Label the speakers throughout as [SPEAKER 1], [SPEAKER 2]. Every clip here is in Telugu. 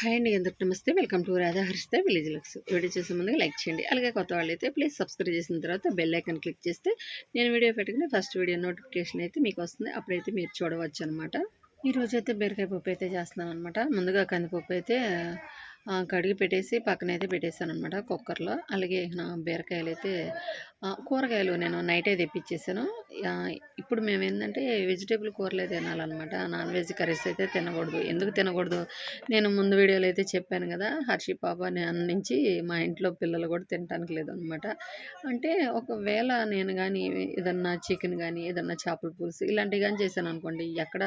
[SPEAKER 1] హాయ్ అండి అందరికి నమస్తే. వెల్కమ్ టు రాధా హరిస్త విలేజ్ లక్స్. వీడియో చేసే ముందుగా లైక్ చేయండి. అలాగే కొత్త వాళ్ళు అయితే ప్లీజ్ సబ్స్క్రైబ్ చేసిన తర్వాత బెల్ ఐకన్ క్లిక్ చేస్తే నేను వీడియో పెట్టుకుని ఫస్ట్ వీడియో నోటిఫికేషన్ అయితే మీకు వస్తుంది. అప్పుడైతే మీరు చూడవచ్చు అనమాట ఈరోజు అయితే బీరకాయ పప్పు అయితే చేస్తున్నాను అనమాట ముందుగా కందిపప్పు అయితే కడిగి పెట్టేసి పక్కన అయితే పెట్టేశాను అనమాట కుక్కర్లో. అలాగే నా బీరకాయలు అయితే కూరగాయలు నేను నైటే తెప్పించేసాను ఇప్పుడు మేము ఏంటంటే వెజిటేబుల్ కూరలే తినాలన్నమాట. నాన్ వెజ్ కర్రీస్ అయితే తినకూడదు. ఎందుకు తినకూడదు? నేను ముందు వీడియోలో అయితే చెప్పాను కదా హర్షి పాప నుంచి మా ఇంట్లో పిల్లలు కూడా తినడానికి లేదనమాట అంటే ఒకవేళ నేను కానీ ఏదన్నా చికెన్ కానీ ఏదన్నా చేపల పులుసు ఇలాంటివి కానీ చేశాను అనుకోండి ఎక్కడ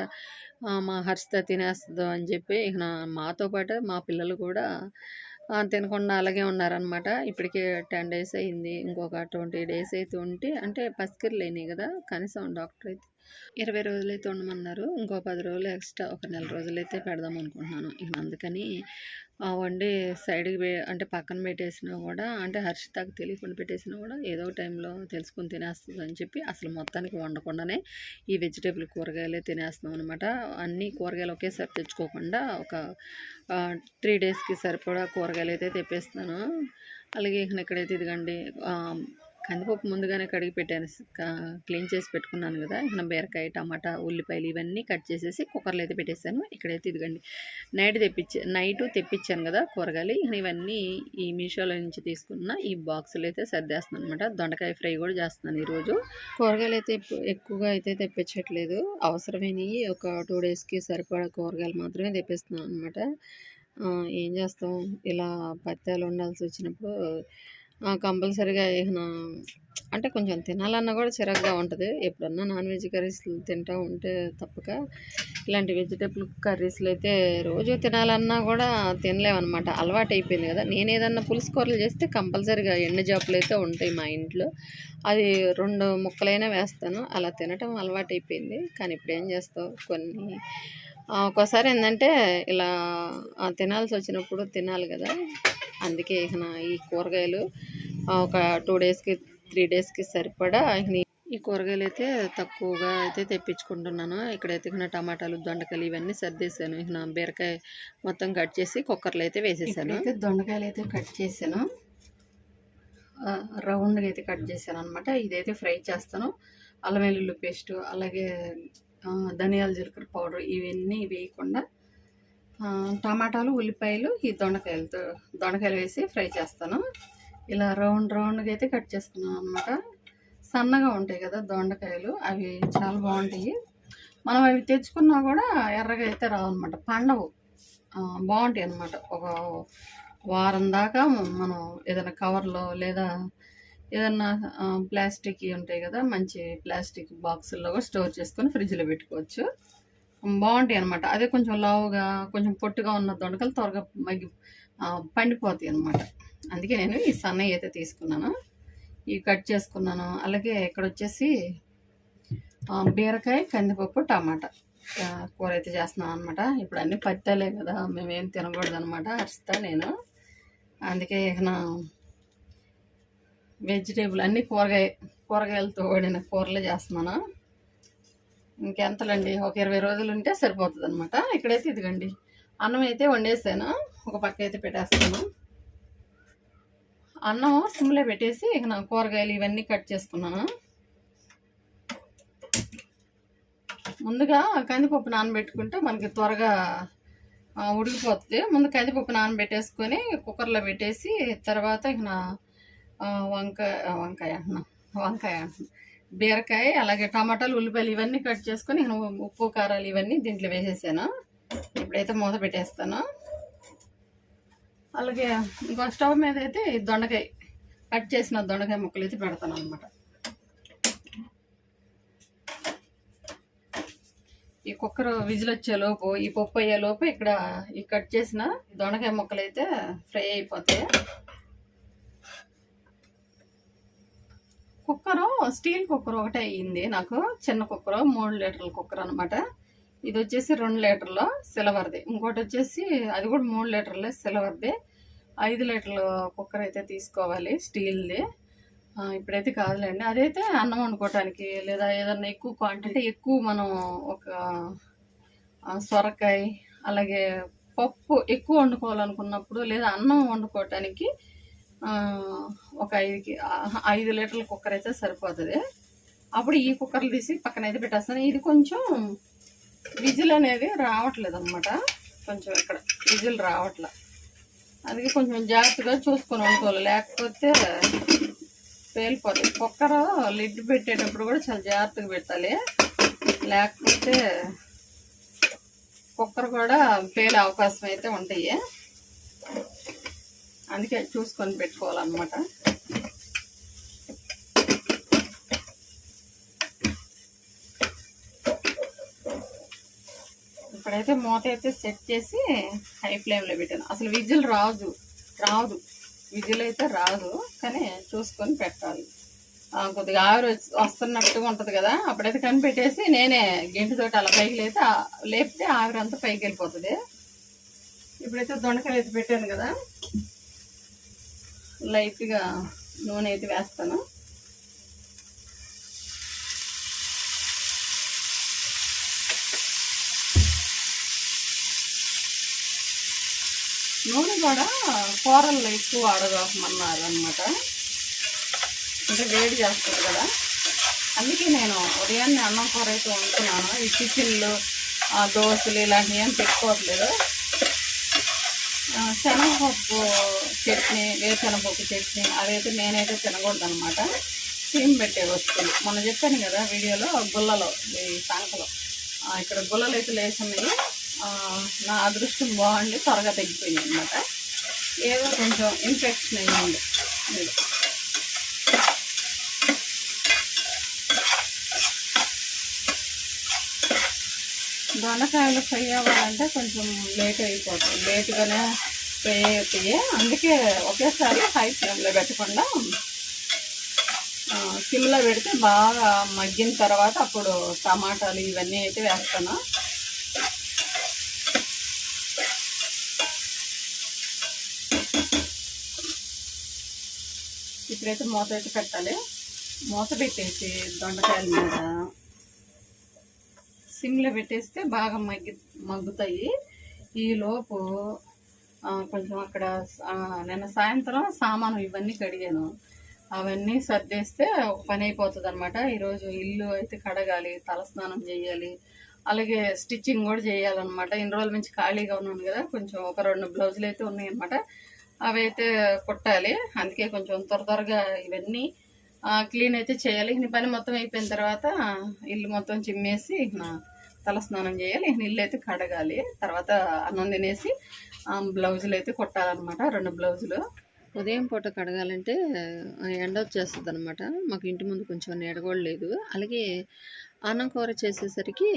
[SPEAKER 1] మా హర్షిత తినేస్తుందో అని చెప్పి ఇక నా మాతో పాటు మా పిల్లలు కూడా తినకుండా అలాగే ఉన్నారనమాట ఇప్పటికే టెన్ డేస్ అయింది. ఇంకొక ట్వంటీ డేస్ అయితే ఉంటే అంటే పసికిరు కదా కనీసం డాక్టర్ అయితే ఇరవై రోజులైతే ఉండమన్నారు ఇంకో పది రోజులు ఎక్స్ట్రా ఒక నెల రోజులు అయితే పెడదాం అనుకుంటున్నాను. ఇక అందుకని వండి సైడ్కి అంటే పక్కన పెట్టేసినా కూడా అంటే హర్షితకు తెలియకుండా పెట్టేసినా కూడా ఏదో టైంలో తెలుసుకొని తినేస్తుంది అని చెప్పి అసలు మొత్తానికి వండకుండానే ఈ వెజిటేబుల్ కూరగాయలే తినేస్తున్నాం అనమాట అన్ని కూరగాయలు ఒకేసారి తెచ్చుకోకుండా ఒక త్రీ డేస్కి సరిపడా కూరగాయలు అయితే తెప్పేస్తున్నాను. అలాగే ఇక్కడైతే ఇదిగండి కందిపప్పు ముందుగానే కడిగి పెట్టాను క్లీన్ చేసి పెట్టుకున్నాను కదా. ఇక్కడ బీరకాయ టమాటా ఉల్లిపాయలు ఇవన్నీ కట్ చేసేసి కుక్కర్లో అయితే పెట్టేశాను ఇక్కడైతే ఇదిగండి నైట్ తెప్పించి నైట్ తెప్పించాను కదా కూరగాయలు. ఇక ఇవన్నీ ఈ మీషోలో నుంచి తీసుకున్న ఈ బాక్సులు అయితే సర్దేస్తున్నాను అనమాట దొండకాయ ఫ్రై కూడా చేస్తున్నాను ఈరోజు. కూరగాయలు అయితే ఎక్కువగా అయితే తెప్పించట్లేదు. అవసరమైనవి ఒక టూ డేస్కి సరిపడా కూరగాయలు మాత్రమే తెప్పిస్తున్నాను అనమాట ఏం చేస్తాం? ఇలా పత్యాలు ఉండాల్సి వచ్చినప్పుడు కంపల్సరీగా ఏమైనా అంటే కొంచెం తినాలన్నా కూడా చిరాగ్గా ఉంటుంది. ఎప్పుడన్నా నాన్ వెజ్ కర్రీస్ తింటూ ఉంటే తప్పక. ఇలాంటి వెజిటేబుల్ కర్రీస్లు అయితే రోజు తినాలన్నా కూడా తినలేమన్నమాట. అలవాటు అయిపోయింది కదా. నేను ఏదన్నా పులుసు కూరలు చేస్తే కంపల్సరీగా ఎండు జాపులు అయితే ఉంటాయి మా ఇంట్లో. అది రెండు ముక్కలైనా వేస్తాను. అలా తినటం అలవాటు అయిపోయింది కానీ ఇప్పుడు ఏం చేస్తావు? కొన్ని ఒక్కోసారి ఏంటంటే ఇలా తినాల్సి వచ్చినప్పుడు తినాలి కదా. అందుకే ఇక ఈ కూరగాయలు ఒక టూ డేస్కి త్రీ డేస్కి సరిపడా ఈ కూరగాయలు అయితే తక్కువగా అయితే తెప్పించుకుంటున్నాను. ఇక్కడైతే ఇక టమాటాలు దొండకాయలు ఇవన్నీ సర్దేశాను. ఇక బీరకాయ మొత్తం కట్ చేసి కుక్కర్లో అయితే వేసేసాను. అయితే దొండకాయలు అయితే కట్ చేశాను. రౌండ్గా అయితే కట్ చేశాను అనమాట ఇదైతే ఫ్రై చేస్తాను. అల్లం వెల్లుల్లి పేస్ట్ అలాగే ధనియాల జీలకర్ర పౌడర్ ఇవన్నీ వేయకుండా టమాటాలు ఉల్లిపాయలు ఈ దొండకాయలతో దొండకాయలు వేసి ఫ్రై చేస్తాను. ఇలా రౌండ్ రౌండ్గా అయితే కట్ చేసుకున్నాను అనమాట సన్నగా ఉంటాయి కదా దొండకాయలు అవి చాలా బాగుంటాయి. మనం అవి తెచ్చుకున్నా కూడా ఎర్రగా అయితే రావన్నమాట పండవు. బాగుంటాయి అన్నమాట. ఒక వారం దాకా మనం ఏదైనా కవర్లో లేదా ఏదన్నా ప్లాస్టిక్ ఉంటాయి కదా మంచి ప్లాస్టిక్ బాక్సుల్లో కూడా స్టోర్ చేసుకొని ఫ్రిడ్జ్లో పెట్టుకోవచ్చు. బాగుంటాయి అనమాట అదే కొంచెం లావుగా కొంచెం పొట్టుగా ఉన్న దొండకలు త్వరగా మగ్గి పండిపోతాయి అనమాట అందుకే నేను ఈ సన్నయ్య అయితే తీసుకున్నాను. ఇవి కట్ చేసుకున్నాను. అలాగే ఇక్కడ వచ్చేసి బీరకాయ కందిపప్పు టమాటా కూర అయితే చేస్తున్నాను అనమాట ఇప్పుడు అన్నీ పత్తాలే కదా మేమేం తినకూడదు అనమాట అరుస్తా నేను. అందుకే నా వెజిటేబుల్ అన్ని కూరగాయ కూరగాయలతో వాడిన కూరలే చేస్తున్నాను. ఇంకెంతలండి? ఒక ఇరవై రోజులు ఉంటే సరిపోతుంది అనమాట ఇక్కడైతే ఇదిగండి. అన్నం అయితే వండేసాను. ఒక పక్క అయితే పెట్టేస్తాను. అన్నం సిమ్లో పెట్టేసి ఇక నా కూరగాయలు ఇవన్నీ కట్ చేసుకున్నాను. ముందుగా కందిపప్పు నానబెట్టుకుంటే మనకి త్వరగా ఉడికిపోతుంది. ముందు కందిపప్పు నానబెట్టేసుకొని కుక్కర్లో పెట్టేసి తర్వాత ఇక నా వంకాయ వంకాయ అంటున్నా. వంకాయ అంటున్నా. బీరకాయ అలాగే టమాటాలు ఉల్లిపాయలు ఇవన్నీ కట్ చేసుకొని నేను ఉప్పు కారాలు ఇవన్నీ దీంట్లో వేసేసాను. ఇప్పుడైతే మూత పెట్టేస్తాను. అలాగే ఇంకో స్టవ్ మీద అయితే దొండకాయ కట్ చేసిన దొండకాయ ముక్కలు అయితే పెడతాను అనమాట ఈ కుక్కర్ విజిల్ వచ్చే లోపు ఈ పప్పు అయ్యే లోపు ఇక్కడ ఈ కట్ చేసిన దొండకాయ ముక్కలు అయితే ఫ్రై అయిపోతాయి. కుక్కరు స్టీల్ కుక్కర్ ఒకటే అయ్యింది నాకు. చిన్న కుక్కర్ మూడు లీటర్ల కుక్కర్ అనమాట ఇది వచ్చేసి రెండు లీటర్లు సిల్వర్ది. ఇంకోటి వచ్చేసి అది కూడా మూడు లీటర్లే సిల్వర్ది. ఐదు లీటర్ల కుక్కర్ అయితే తీసుకోవాలి స్టీల్ది. ఇప్పుడైతే కాదులేండి. అదైతే అన్నం వండుకోవటానికి లేదా ఏదన్నా ఎక్కువ క్వాంటిటీ ఎక్కువ మనం ఒక సొరకాయ అలాగే పప్పు ఎక్కువ వండుకోవాలనుకున్నప్పుడు లేదా అన్నం వండుకోవటానికి ఒక ఐదుకి ఐదు లీటర్ల కుక్కర్ అయితే సరిపోతుంది. అప్పుడు ఈ కుక్కర్లు తీసి పక్కన అయితే పెట్టేస్తాను. ఇది కొంచెం విజిల్ అనేది రావట్లేదు అనమాట కొంచెం ఇక్కడ విజిల్ రావట్లే. అందుకే కొంచెం జాగ్రత్తగా చూసుకొని వండుకోవాలి లేకపోతే పేలిపోతుంది కుక్కర్ లిడ్ పెట్టేటప్పుడు కూడా చాలా జాగ్రత్తగా పెట్టాలి. లేకపోతే కుక్కర్ కూడా పేలే అవకాశం అయితే ఉంటాయి. అందుకే చూసుకొని పెట్టుకోవాలన్నమాట. ఇప్పుడైతే మూత అయితే సెట్ చేసి హై ఫ్లేమ్లో పెట్టాను. అసలు విజిల్ రాదు రాదు. విజిల్ అయితే రాదు కానీ చూసుకొని పెట్టాలి. కొద్దిగా ఆవిరి వచ్చి- వస్తున్నట్టుగా ఉంటుంది కదా అప్పుడైతే కనిపెట్టేసి నేనే గింటితోటి అలా పైకి లేతే లేపితే ఆవిరి అంతా పైకి వెళ్ళిపోతుంది. ఇప్పుడైతే దొండకాయలు అయితే పెట్టాను కదా లైట్గా నూనె అయితే వేస్తాను. నూనె కూడా కూరల్లో ఎక్కువ వాడదామన్నారు అనమాట అంటే వేడి చేస్తారు కదా. అందుకే నేను ఉదయాన్నే అన్నం కూర అయితే వండుతున్నాను. ఈ చికెన్లు దోశలు ఇలాంటివి ఏం పెట్టుకోవట్లేదు. శనగపప్పు చట్నీ వేరుశనగపప్పు చట్నీ అదైతే నేనైతే తినకూడదు అనమాట సిమ్ పెట్టే వస్తువులు. మొన్న చెప్పాను కదా వీడియోలో గుల్లలో ఈ సంకలో ఇక్కడ గుల్లలు అయితే లేచున్నాయి నా అదృష్టం బాగుండి త్వరగా తగ్గిపోయింది అనమాట ఏదో కొంచెం ఇన్ఫెక్షన్ అయ్యింది. దొండకాయలు ఫ్రై అవ్వాలంటే కొంచెం లేట్ అయిపోతుంది లేట్గానే ఫ్రై అవుతాయి అందుకే ఒకేసారి హై ఫ్లేమ్లో పెట్టకుండా సిమ్లో పెడితే బాగా మగ్గిన తర్వాత అప్పుడు టమాటాలు ఇవన్నీ అయితే వేస్తాను. ఇప్పుడైతే మూత అయితే పెట్టాలి. మూత పెట్టేసి దొండకాయల మీద సిమ్లో పెట్టేస్తే బాగా మగ్గి మగ్గుతాయి. ఈ లోపు కొంచెం అక్కడ నిన్న సాయంత్రం సామాను ఇవన్నీ కడిగాను. అవన్నీ సర్దేస్తే ఒక పని అయిపోతుంది అనమాట ఈరోజు ఇల్లు అయితే కడగాలి తలస్నానం చేయాలి అలాగే స్టిచ్చింగ్ కూడా చేయాలన్నమాట. ఇన్ని రోజుల నుంచి ఖాళీగా ఉన్నాను కదా కొంచెం ఒక రెండు బ్లౌజులు అయితే ఉన్నాయన్నమాట. అవి అయితే కుట్టాలి. అందుకే కొంచెం త్వర త్వరగా ఇవన్నీ క్లీన్ అయితే చేయాలి. ఈ పని మొత్తం అయిపోయిన తర్వాత ఇల్లు మొత్తం చిమ్మేసి నా తల స్నానం చేయాలి నీళ్ళైతే అయితే కడగాలి. తర్వాత అన్నం తినేసి బ్లౌజులు అయితే కుట్టాలన్నమాట రెండు బ్లౌజులు. ఉదయం పూట కడగాలంటే ఎండ వచ్చేస్తుంది అనమాట మాకు ఇంటి ముందు కొంచెం నీడ కూడా లేదు. అలాగే అన్నం కూర చేసేసరికి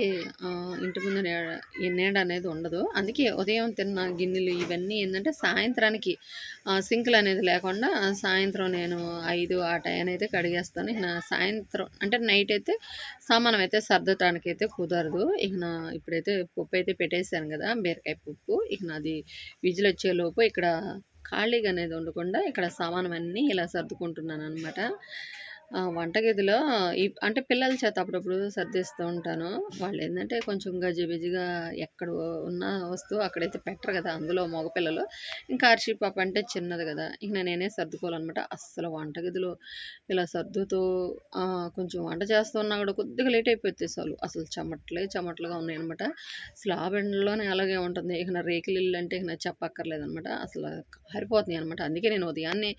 [SPEAKER 1] ఇంటి ముందు నీడ ఈ నీడ అనేది ఉండదు. అందుకే ఉదయం తిన్న గిన్నెలు ఇవన్నీ ఏంటంటే సాయంత్రానికి సింకులు అనేది లేకుండా సాయంత్రం నేను ఐదు ఆ టైం అయితే కడిగేస్తాను. ఇక సాయంత్రం అంటే నైట్ అయితే సామానం అయితే సర్దటానికి అయితే కుదరదు. ఇక నా ఇప్పుడైతే పప్పు అయితే పెట్టేశాను కదా బీరకాయ పప్పు. ఇక నాది విజిల్ వచ్చేలోపు ఇక్కడ ఖాళీగా అనేది ఉండకుండా ఇక్కడ సామానం అన్నీ ఇలా సర్దుకుంటున్నాను అనమాట వంటగదిలో ఈ అంటే పిల్లల చేత అప్పుడప్పుడు సర్దిస్తూ ఉంటాను. వాళ్ళు ఏంటంటే కొంచెం గజిబిజిగా ఎక్కడ ఉన్న వస్తువు అక్కడైతే పెట్టరు కదా అందులో మగపిల్లలు ఇంకా హర్షి పాప అంటే చిన్నది కదా ఇంక నేనే సర్దుకోవాలన్నమాట. అస్సలు వంటగదిలో ఇలా సర్దుతూ కొంచెం వంట చేస్తూ ఉన్నా కూడా కొద్దిగా లేట్ అయిపోతే చాలు. అసలు చెమట్లే చెమట్లుగా ఉన్నాయి అనమాట స్లాబ్ ఎండలోనే అలాగే ఉంటుంది. ఇక నా రేకులు ఇల్లు అంటే ఇక నాకు చెప్పక్కర్లేదనమాట అసలు హరిపోతున్నాయి అనమాట అందుకే నేను ఉదయాన్నే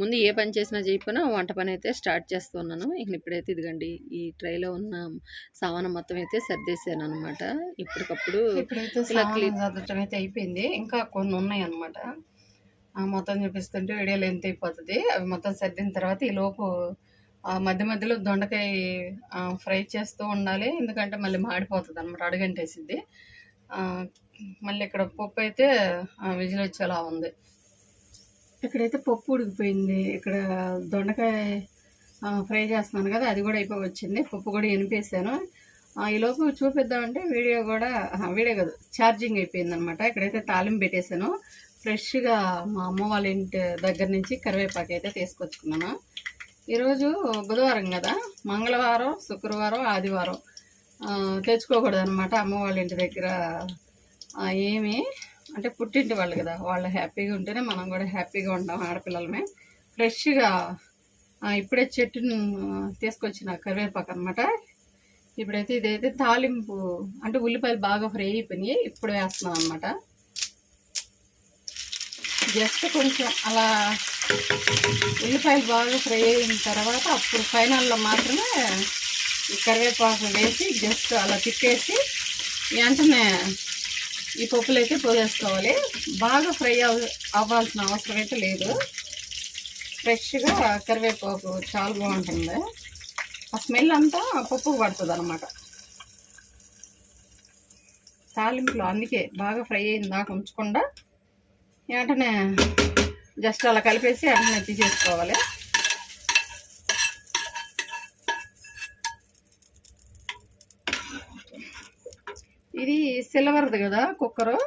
[SPEAKER 1] ముందు ఏ పని చేసినా చేయకపోయినా వంట పని అయితే స్టార్ట్ చేస్తున్నాను ఇక ఇప్పుడైతే ఇదిగండి ఈ ట్రైలో ఉన్న సామానం మొత్తం అయితే సర్దేశాను అనమాట ఇప్పటికప్పుడు ఇలా
[SPEAKER 2] సర్దటం అయితే అయిపోయింది. ఇంకా కొన్ని ఉన్నాయి అనమాట మొత్తం చూపిస్తుంటే వీడియోలు ఎంత అయిపోతుంది. అవి మొత్తం సర్దిన తర్వాత ఈ లోపు ఆ, మధ్య మధ్యలో దొండకాయ ఆ, ఫ్రై చేస్తూ ఉండాలి. ఎందుకంటే మళ్ళీ మాడిపోతుంది అనమాట అడుగంటేసిద్ది. ఆ, మళ్ళీ ఇక్కడ పప్పు అయితే విజిల్ వచ్చేలా ఉంది. ఇక్కడైతే పప్పు ఉడికిపోయింది. ఇక్కడ దొండకాయ ఫ్రై చేస్తున్నాను కదా అది కూడా అయిపోయి వచ్చింది పప్పు కూడా ఎనిపేసాను. ఈలోపు ఈ లోపు చూపిద్దామంటే వీడియో కూడా వీడియో కాదు ఛార్జింగ్ అయిపోయింది అనమాట ఇక్కడైతే తాలింపు పెట్టేశాను. ఫ్రెష్గా మా అమ్మ వాళ్ళ ఇంటి దగ్గర నుంచి కరివేపాకు అయితే తీసుకొచ్చుకున్నాను. ఈరోజు బుధవారం కదా మంగళవారం శుక్రవారం ఆదివారం. తెచ్చుకోకూడదు అనమాట అమ్మ వాళ్ళ ఇంటి దగ్గర. ఏమి?
[SPEAKER 1] అంటే పుట్టింటి వాళ్ళు కదా వాళ్ళు హ్యాపీగా ఉంటేనే మనం కూడా హ్యాపీగా ఉంటాం ఆడపిల్లలమే. ఫ్రెష్గా ఇప్పుడే చెట్టును తీసుకొచ్చిన కరివేపాకు అనమాట ఇప్పుడైతే ఇదైతే తాలింపు అంటే ఉల్లిపాయలు బాగా ఫ్రై అయిపోయినాయి. ఇప్పుడు వేస్తున్నాం అనమాట జస్ట్ కొంచెం అలా ఉల్లిపాయలు బాగా ఫ్రై అయిన తర్వాత అప్పుడు ఫైనల్లో మాత్రమే ఈ కరివేపాకు వేసి జస్ట్ అలా తిప్పేసి వెంటనే ఈ పప్పులు అయితే పోసేసుకోవాలి. బాగా ఫ్రై అవ్వాల్సిన అవసరం అయితే లేదు. ఫ్రెష్గా కరివేపాకు చాలా బాగుంటుంది. ఆ స్మెల్ అంతా పప్పు పడుతుంది అనమాట తాలింపులో అందుకే బాగా ఫ్రై అయిన దాకా ఉంచకుండా వెంటనే జస్ట్ అలా కలిపేసి వెంటనే తీసేసుకోవాలి. ఇది సిల్వర్ది కదా కుక్కరు.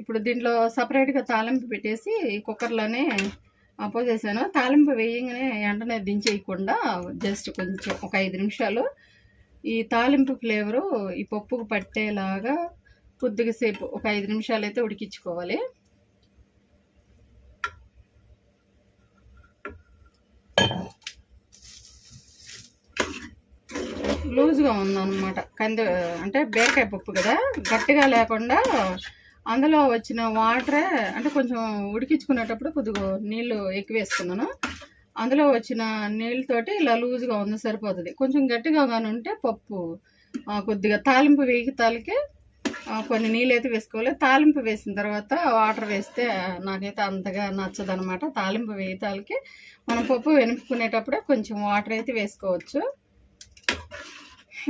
[SPEAKER 1] ఇప్పుడు దీంట్లో సపరేట్గా తాలింపు పెట్టేసి కుక్కర్లోనే పోసేసాను తాలింపు వేయగానే వెంటనే దించేయకుండా జస్ట్ కొంచెం ఒక ఐదు నిమిషాలు ఈ తాలింపు ఫ్లేవరు ఈ పప్పుకు పట్టేలాగా కొద్దిగా సేపు ఒక ఐదు నిమిషాలు అయితే ఉడికించుకోవాలి. లూజ్గా ఉందన్నమాట. కంది అంటే బీరకాయ పప్పు కదా? గట్టిగా లేకుండా అందులో వచ్చిన వాటరే అంటే కొంచెం ఉడికించుకునేటప్పుడు కొద్దిగా నీళ్ళు ఎక్కువ వేసుకున్నాను. అందులో వచ్చిన నీళ్ళతోటి ఇలా లూజ్గా ఉంది సరిపోతుంది. కొంచెం గట్టిగా కానీ ఉంటే పప్పు కొద్దిగా తాలింపు వేగి తాలికి కొన్ని నీళ్ళు అయితే వేసుకోవాలి. తాలింపు వేసిన తర్వాత వాటర్ వేస్తే నాకైతే అంతగా నచ్చదనమాట. తాలింపు వేగితాలకి మనం పప్పు వెనుపుకునేటప్పుడే కొంచెం వాటర్ అయితే వేసుకోవచ్చు.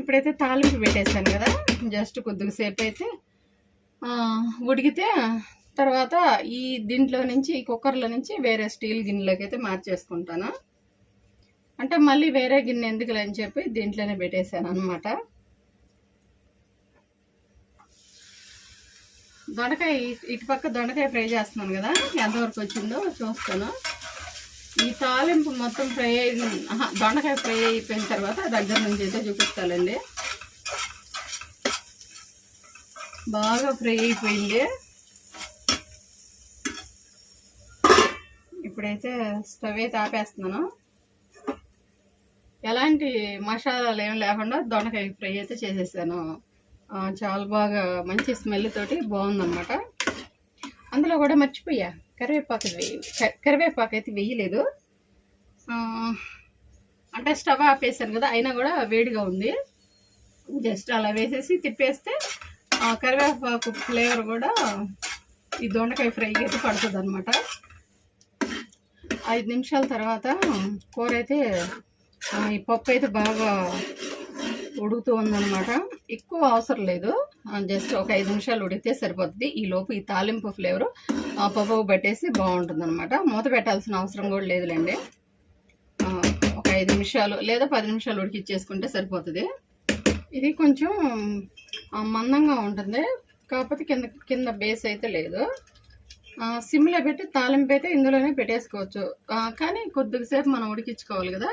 [SPEAKER 1] ఇప్పుడైతే తాలింపు పెట్టేశాను కదా జస్ట్ కొద్దిగా సేపు అయితే ఉడికితే తర్వాత ఈ దీంట్లో నుంచి ఈ కుక్కర్లో నుంచి వేరే స్టీల్ గిన్నెలోకి అయితే మార్చేసుకుంటాను. అంటే మళ్ళీ వేరే గిన్నె ఎందుకులే అని చెప్పి దీంట్లోనే పెట్టేశాను అనమాట దొండకాయ ఇటు పక్క దొండకాయ ఫ్రై చేస్తున్నాను కదా ఎంతవరకు వచ్చిందో చూస్తాను. ఈ తాలింపు మొత్తం ఫ్రై అయిన దొండకాయ ఫ్రై అయిపోయిన తర్వాత దగ్గర నుంచి అయితే చూపిస్తానండి. బాగా ఫ్రై అయిపోయింది. ఇప్పుడైతే స్టవ్ అయితే ఆపేస్తున్నాను. ఎలాంటి మసాలాలు ఏం లేకుండా దొండకాయ ఫ్రై అయితే చేసేసాను. చాలా బాగా మంచి స్మెల్ తోటి బాగుందన్నమాట. అందులో కూడా మర్చిపోయా. కరివేపాకు వేయి. కరివేపాకు అయితే వేయలేదు. అంటే స్టవ్ ఆపేసాను కదా అయినా కూడా వేడిగా ఉంది. జస్ట్ అలా వేసేసి తిప్పేస్తే కరివేపాకు ఫ్లేవర్ కూడా ఈ దొండకాయ ఫ్రై అయితే పడుతుంది అనమాట ఐదు నిమిషాల తర్వాత కూర అయితే ఈ పప్పు అయితే బాగా ఉడుకుతూ ఉందన్నమాట. ఎక్కువ అవసరం లేదు. జస్ట్ ఒక ఐదు నిమిషాలు ఉడికితే సరిపోతుంది. ఈ లోపు ఈ తాలింపు ఫ్లేవర్ పప్పు పట్టేసి బాగుంటుంది అనమాట మూత పెట్టాల్సిన అవసరం కూడా లేదులేండి. ఒక ఐదు నిమిషాలు లేదా పది నిమిషాలు ఉడికిచ్చేసుకుంటే సరిపోతుంది. ఇది కొంచెం మందంగా ఉంటుంది. కాకపోతే కింద కింద బేస్ అయితే లేదు. సిమ్లో పెట్టి తాలింపు అయితే ఇందులోనే పెట్టేసుకోవచ్చు. కానీ కొద్దిసేపు మనం ఉడికించుకోవాలి కదా.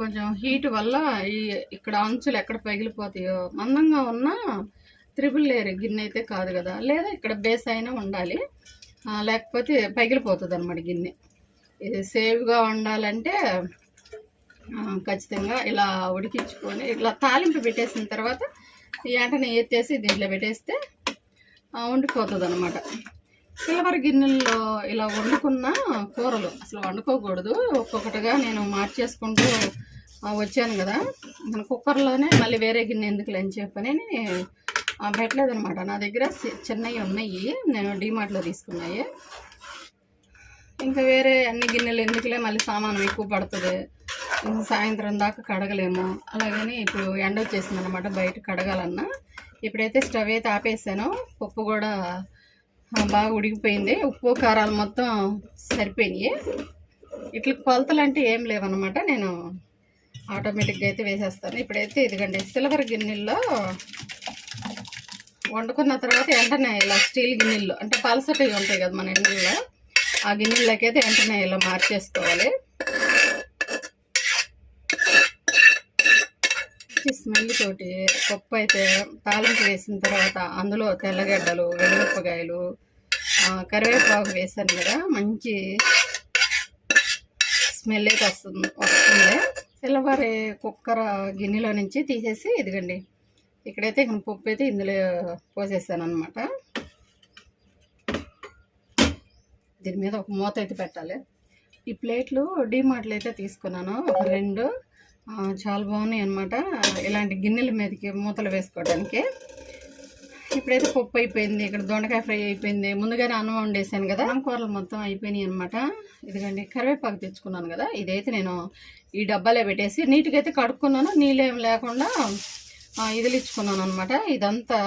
[SPEAKER 1] కొంచెం హీట్ వల్ల ఈ ఇక్కడ అంచులు ఎక్కడ పగిలిపోతాయో మందంగా ఉన్న త్రిబుల్ లేయర్ గిన్నె అయితే కాదు కదా. లేదా ఇక్కడ బేస్ అయినా ఉండాలి. లేకపోతే పగిలిపోతుంది అనమాట గిన్నె. ఇది సేఫ్గా ఉండాలంటే ఖచ్చితంగా ఇలా ఉడికించుకొని ఇట్లా తాలింపు పెట్టేసిన తర్వాత ఈ వెంటనే ఎత్తేసి దీంట్లో పెట్టేస్తే వండిపోతుంది అనమాట సిల్వర్ గిన్నెల్లో ఇలా వండుకున్న కూరలు అసలు వండుకోకూడదు. ఒక్కొక్కటిగా నేను మార్చేసుకుంటూ వచ్చాను కదా. మన కుక్కర్లోనే మళ్ళీ వేరే గిన్నె ఎందుకులే అని చెప్పని పెట్టలేదు అనమాట నా దగ్గర చిన్నవి ఉన్నాయి. నేను డీమార్ట్లో తీసుకున్నాయి. ఇంకా వేరే అన్ని గిన్నెలు ఎందుకులే మళ్ళీ సామానం ఎక్కువ పడుతుంది. ఇంకా సాయంత్రం దాకా కడగలేము. అలాగని ఇప్పుడు ఎండ వచ్చేసింది అనమాట బయట కడగాలన్నా. ఇప్పుడైతే స్టవ్ అయితే ఆపేసాను. పప్పు కూడా బాగా ఉడికిపోయింది. ఉప్పు కారాలు మొత్తం సరిపోయినాయి. ఇట్లా కొలతలు అంటే ఏం లేవన్నమాట. నేను ఆటోమేటిక్గా అయితే వేసేస్తాను. ఇప్పుడైతే ఇదిగండి సిల్వర్ గిన్నెల్లో వండుకున్న తర్వాత వెంటనే ఇలా స్టీల్ గిన్నెల్లో అంటే పలసటివి ఉంటాయి కదా మన ఇంట్లో ఆ గిన్నెలకైతే వెంటనే ఇలా మార్చేసుకోవాలి. స్మెల్ తోటి పప్పు అయితే తాలింపు వేసిన తర్వాత అందులో తెల్లగడ్డలు వెల్లుప్పకాయలు కరివేపాకు వేసాను కదా మంచి స్మెల్ అయితే వస్తుంది వస్తుంది. తెల్లవారి కుక్కర గిన్నెలో నుంచి తీసేసి ఇదిగండి. ఇక్కడైతే ఇక్కడ పప్పు అయితే ఇందులో పోసేసాను అనమాట దీని మీద ఒక మూత అయితే పెట్టాలి. ఈ ప్లేట్లు డీమార్ట్లు అయితే తీసుకున్నాను. ఒక రెండు చాలా బాగున్నాయి అనమాట ఇలాంటి గిన్నెల మీదకి మూతలు వేసుకోవడానికి. ఇప్పుడైతే పప్పు అయిపోయింది ఇక్కడ దొండకాయ ఫ్రై అయిపోయింది. ముందుగానే అన్నం వండేసాను కదా. అన్నం కూరలు మొత్తం అయిపోయినాయి అనమాట ఇదిగండి కరివేపాకు తెచ్చుకున్నాను కదా. ఇదైతే నేను ఈ డబ్బాలో పెట్టేసి నీట్గా అయితే కడుక్కున్నాను. నీళ్ళు ఏం లేకుండా ఇదిలిచ్చుకున్నాను అనమాట ఇదంతా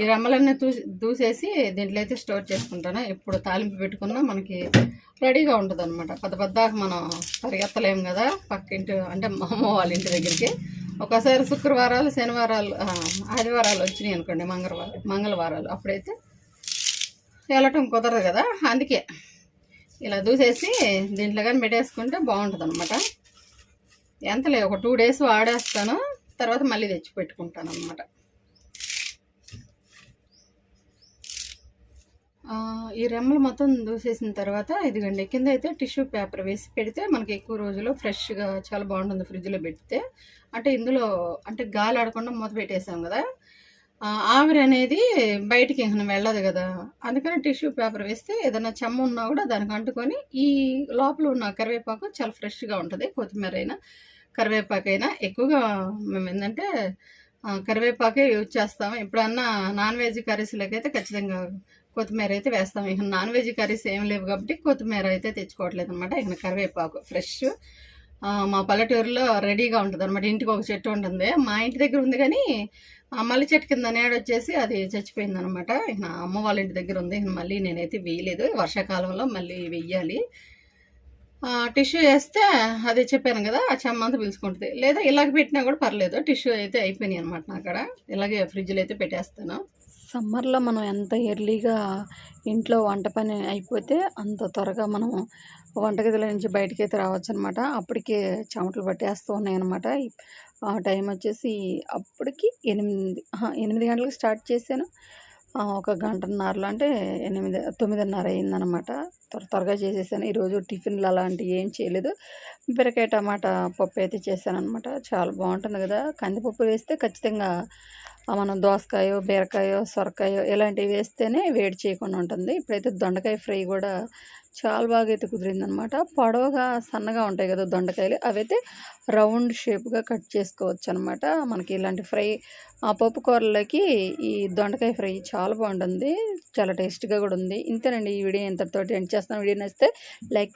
[SPEAKER 1] ఈ రెమ్మలన్నీ దూసి దూసేసి దీంట్లో అయితే స్టోర్ చేసుకుంటాను. ఎప్పుడు తాలింపు పెట్టుకున్నా మనకి రెడీగా ఉంటుంది అనమాట పెద్ద పెద్దాక మనం పరిగెత్తలేము కదా పక్కింటి అంటే మా అమ్మ వాళ్ళ ఇంటి దగ్గరికి. ఒకసారి శుక్రవారాలు శనివారాలు ఆదివారాలు వచ్చినాయి అనుకోండి మంగళవారం మంగళవారాలు. అప్పుడైతే వెళ్ళటం కుదరదు కదా. అందుకే ఇలా దూసేసి దీంట్లో కానీ పెట్టేసుకుంటే బాగుంటుంది అనమాట ఎంతలే ఒక టూ డేస్ వాడేస్తాను తర్వాత మళ్ళీ తెచ్చి పెట్టుకుంటాను అనమాట ఈ రెమ్మలు మొత్తం దూసేసిన తర్వాత ఇదిగండి కింద అయితే టిష్యూ పేపర్ వేసి పెడితే మనకి ఎక్కువ రోజులు ఫ్రెష్గా చాలా బాగుంటుంది ఫ్రిడ్జ్లో పెడితే. అంటే ఇందులో అంటే గాలి ఆడకుండా మూత పెట్టేసాం కదా. ఆవిరి అనేది బయటికి ఇంకా వెళ్ళదు కదా. అందుకని టిష్యూ పేపర్ వేస్తే ఏదైనా చెమ్మ ఉన్నా కూడా దానికి అంటుకొని ఈ లోపల ఉన్న కరివేపాకు చాలా ఫ్రెష్గా ఉంటుంది. కొత్తిమీర అయినా కరివేపాకు అయినా ఎక్కువగా మేము ఏంటంటే కరివేపాకే యూజ్ చేస్తాము. ఎప్పుడన్నా నాన్ వెజ్ కర్రీస్లోకి అయితే ఖచ్చితంగా కొత్తిమీర అయితే వేస్తాం. ఇక నాన్ వెజ్ కర్రీస్ ఏం లేవు కాబట్టి కొత్తిమీర అయితే తెచ్చుకోవట్లేదు అనమాట ఇక కరివేపాకు ఫ్రెష్ మా పల్లెటూరులో రెడీగా ఉంటుంది అనమాట ఇంటికి ఒక చెట్టు ఉంటుంది. మా ఇంటి దగ్గర ఉంది కానీ మల్లి చెట్టు కింద నేడు వచ్చేసి అది చచ్చిపోయింది అనమాట ఇక అమ్మ వాళ్ళ ఇంటి దగ్గర ఉంది. ఇక మళ్ళీ నేనైతే వేయలేదు. వర్షాకాలంలో మళ్ళీ వెయ్యాలి టిష్యూ వేస్తే అది చెప్పాను కదా ఆ చెమ్మంతా పిలుచుకుంటుంది. లేదా ఇలాగ పెట్టినా కూడా పర్లేదు. టిష్యూ అయితే అయిపోయినాయి అనమాట నా అక్కడ ఇలాగే ఫ్రిడ్జ్లో అయితే పెట్టేస్తాను.
[SPEAKER 3] సమ్మర్లో మనం ఎంత ఎర్లీగా ఇంట్లో వంట పని అయిపోతే అంత త్వరగా మనం వంటగదిలో నుంచి బయటికి అయితే రావచ్చు అనమాట అప్పటికే చెమటలు పట్టేస్తూ ఉన్నాయన్నమాట ఆ టైం వచ్చేసి అప్పటికి ఎనిమిది ఎనిమిది గంటలకు స్టార్ట్ చేశాను. ఒక గంటన్నరలో అంటే ఎనిమిది తొమ్మిదిన్నర అయిందనమాట. త్వర త్వరగా చేసేసాను. ఈరోజు టిఫిన్లు అలాంటివి ఏం చేయలేదు. బీరకాయ టమాటా పప్పు అయితే చేశాను అనమాట చాలా బాగుంటుంది కదా. కందిపప్పు వేస్తే ఖచ్చితంగా మనం దోసకాయో బీరకాయో సొరకాయో ఇలాంటివి వేస్తేనే వేడి చేయకుండా ఉంటుంది. ఇప్పుడైతే దొండకాయ ఫ్రై కూడా చాలా బాగా అయితే కుదిరిందనమాట. పొడవుగా సన్నగా ఉంటాయి కదా దొండకాయలు అవైతే రౌండ్ షేప్గా కట్ చేసుకోవచ్చు అనమాట మనకి ఇలాంటి ఫ్రై ఆ పప్పు కూరలకి ఈ దొండకాయ ఫ్రై చాలా బాగుంటుంది. చాలా టేస్ట్గా కూడా ఉంది. ఇంతేనండి ఈ వీడియో ఇంతటితోటి ఎండ్ చేస్తాను వీడియో నచ్చితే లైక్